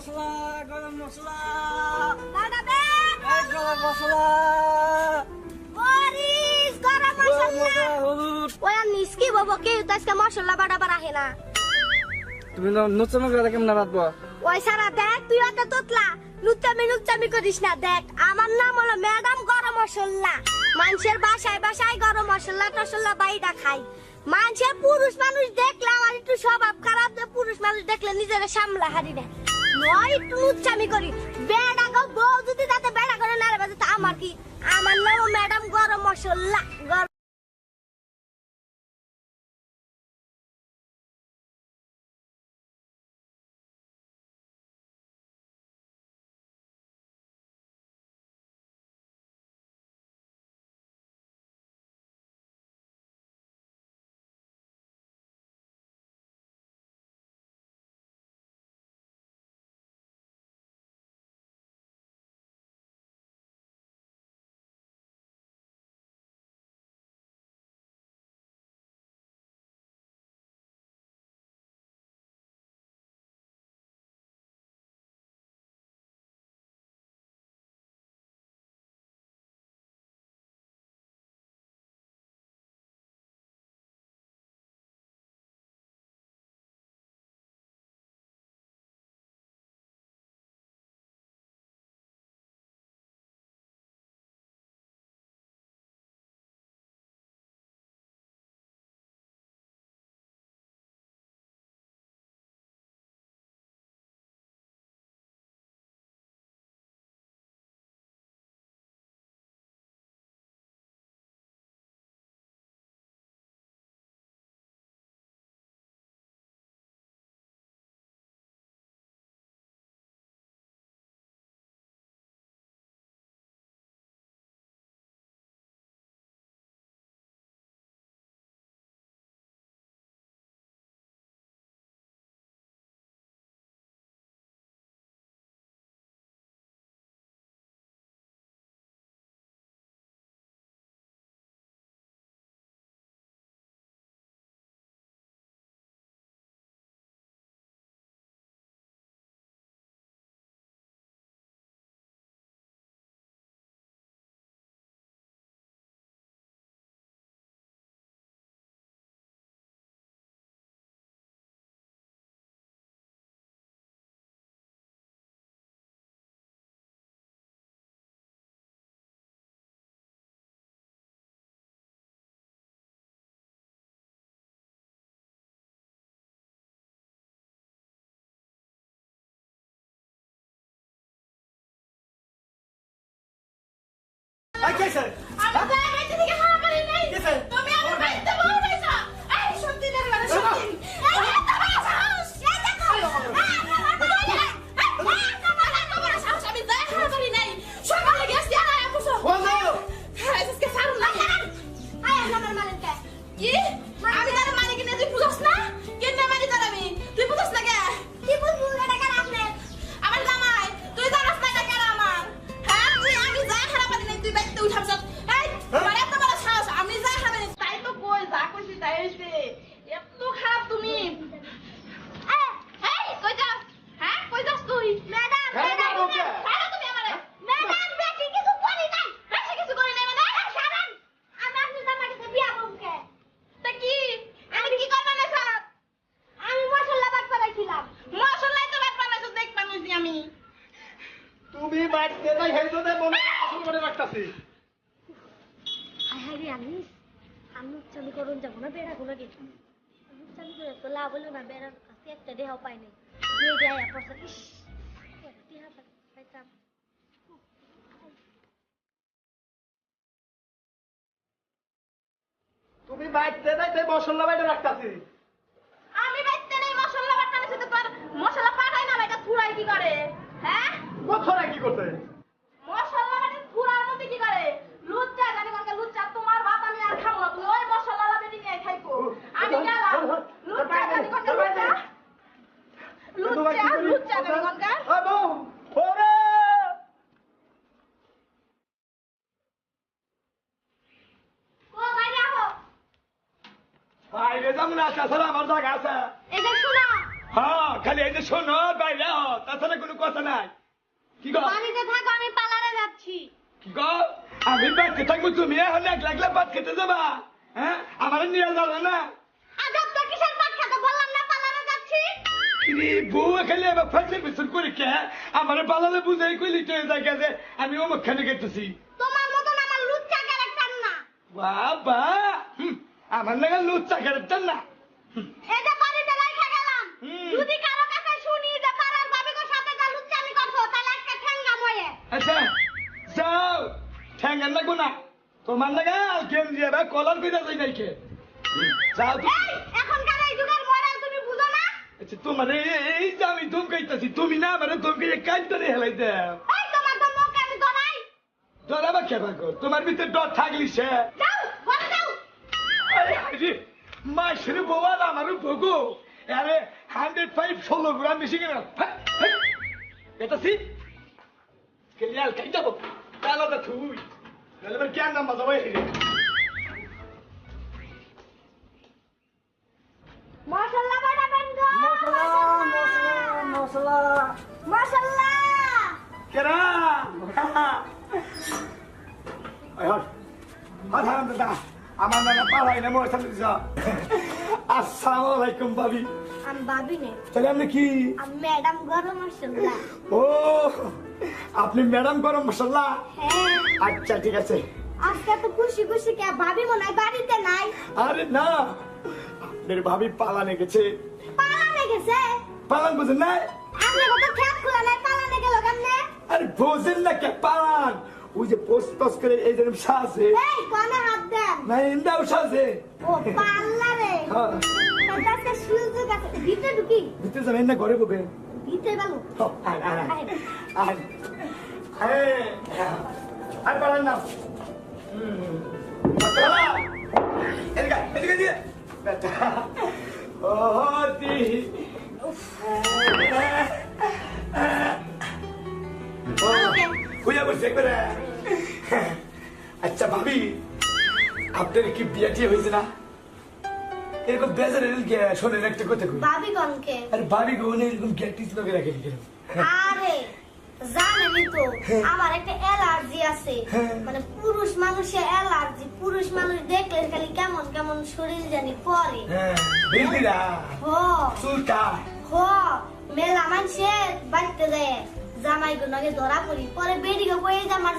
মশলা গরম মশলা। গরম মশলা। মশলা বাড়া হে না। তুমি করে কেমন ওই সারা দেখ তুই তোতলা। লুচ্চামি লুচ্চামি করিস না দেখ। আমার নাম হলো ম্যাডাম গরম মশলা। মানুষের বাসায় বাসায় গরম মশলা টসলা বাইটা খাই মানুষের পুরুষ মানুষ দেখলে আমার একটু স্বভাব খারাপ পুরুষ মানুষ দেখলে নিজের সামলা হারি না নয় একটু লুচ্চামি করি। বেড়া গো, বউ যদি তাতে বেড়া করে না রে বাজে তা আমার কি? আমার নাম ম্যাডাম গরম মশলা গরম এই আসল করে রাখতাছি হাই হাই রে আমি আমি চালু করুন যাব না বেড়া গুলো গে চালু করে তো লাভ হলো না বেড়ার কাছে একটা দেহ পাই নাই। নিয়ে যাই পয়সা ইস টিহা পাইতাম তুমি বাড়িতে যাই মশলা বাইরে রাখতাছি। আমি বাইতে নাই মশলা বাট বানাইছি তো মশলা পাঠাই না এটা থুড়াই কি করে? হ্যাঁ? কোথায় কি করতে মশলা বাটে থুড়ার মধ্যে কি করে লুচ্চা জানি কোনকে লুচ্চা তোমার ভাত আমি আর খাব না তুমি ওই মশলা লাবে নিয়ে খাইবো আমি গেলাম লুচ্চা জানি কোনকে লুচ্চা লুচ্চা লুচ্চা জানি কোনকে ও বউ ওরে ও বাইরে যাব না তাছাড়া আমার জায়গা আছে। শোনো। হ্যাঁ খালি এই যে শোনো বাইরে হ, তাছাড়া কোনো কথা নাই। কি গো? বাড়িতে থাকো আমি পালারে যাচ্ছি। কি গো? আমি থাকব তুমি এখন এক লাগলে ভাত খেতে যাবা? হ্যাঁ আমার নিয়ে যাবে না? আজব তো কিসের পাট খেতে বললাম না পালারে যাচ্ছি? কিরে বউ খালি কে? আমার পালালে বুঝাই কইলি তো জায়গা যে আমি অমুক খানে গেতেছি। তোমার মতন আমার লুচ্চা ক্যারেক্টার না। বাবা হুম, আমার লাগা লুচ্চা ক্যারেক্টার না। এটা বাড়িতে রাখা গেলাম যদি কারও কাছে শুনি যে পাড়ার বাবিকোর সাথে যা লুচ্চামি করছ তাহলে একটা ঠেঙ্গা ময়ে। আচ্ছা যাও ঠ্যাঙ্গার লাগবো না। তোমার লাগা গেঞ্জি এবার কলার কইরা যাই নাই কে হুম, যাও তো। এই এখনকার এই যুগের মডেল তুমি বুঝো না? আচ্ছা তোমার এই- যে আমি ধমকাইতাছি তুমি না আমার ধমকাইয়ে হেলাই দাও। এই তোমার আমি ধরাই। খেবা কর তোমার ভিতরে ডর থাকলি সে। মাসের বোয়াল আমারও ভোগো। আরে হান্ড্রেড ফাইভ ষোলো গ্রাম বেশি কেন? এটা সি? কেলিয়াল খাই যাব। তাহলে তো থুই। তাহলে এবার কেন নাম বাজাবো মাশাআল্লাহ বড় বেঙ্গো মশলা মশলা মশলা। মাশাআল্লাহ কেরা? আলহামদুলিল্লাহ আমার নানা না মোর সাথে আসসালামু আলাইকুম ভাবি। আমি ভাবি নে। তাহলে আপনি কি? আমি ম্যাডাম গরম মাশাআল্লাহ ও আপনি ম্যাডাম গরম মশলা? হ্যাঁ। আচ্ছা ঠিক আছে। আজকে তো খুশি খুশি কে ভাবি মনে হয় বাড়িতে নাই। আরে না আপনার ভাবি পালানে গেছে। পালানে গেছে? পালান বুঝেন না আপনি কত খেত খোলা নাই পালানে গেল কেমনে? আরে বোঝেন না কে পালান। ওই যে পোস্ট করে এই যে সাজে। এই কোনে হাত দেন। না ইন্দাও সাজে। ও পাল্লা রে। হ্যাঁ। কাছে সুযোগ আছে। ভিতরে ঢুকি। ভিতরে যাবেন না ঘরে বলবেন ভিতরে বালু। আর আর আর আর পালান না। হুম। এদিকে এদিকে দিয়ে। বেটা ও দি বুঝা বসে করে আচ্ছা ভাবি আপনার কি বিয়ে টিয়ে হয়েছে না? এরকম বেজার গে শোনেন একটা কথা কই। ভাবি কনকে আরে ভাবি এরকম গ্যাটিস রাখে কেন? আরে জানেনই তো আমার একটা অ্যালার্জি আছে। মানে পুরুষ মানুষের অ্যালার্জি পুরুষ মানুষ দেখলে খালি কেমন কেমন শরীর জানি পরে। হ্যাঁ বিলদিরা হ। হ মেলা বাড়িতে যায়। জামাই গুনাকে ধরা পড়ি। পরে বেরিয়ে গো এই আমার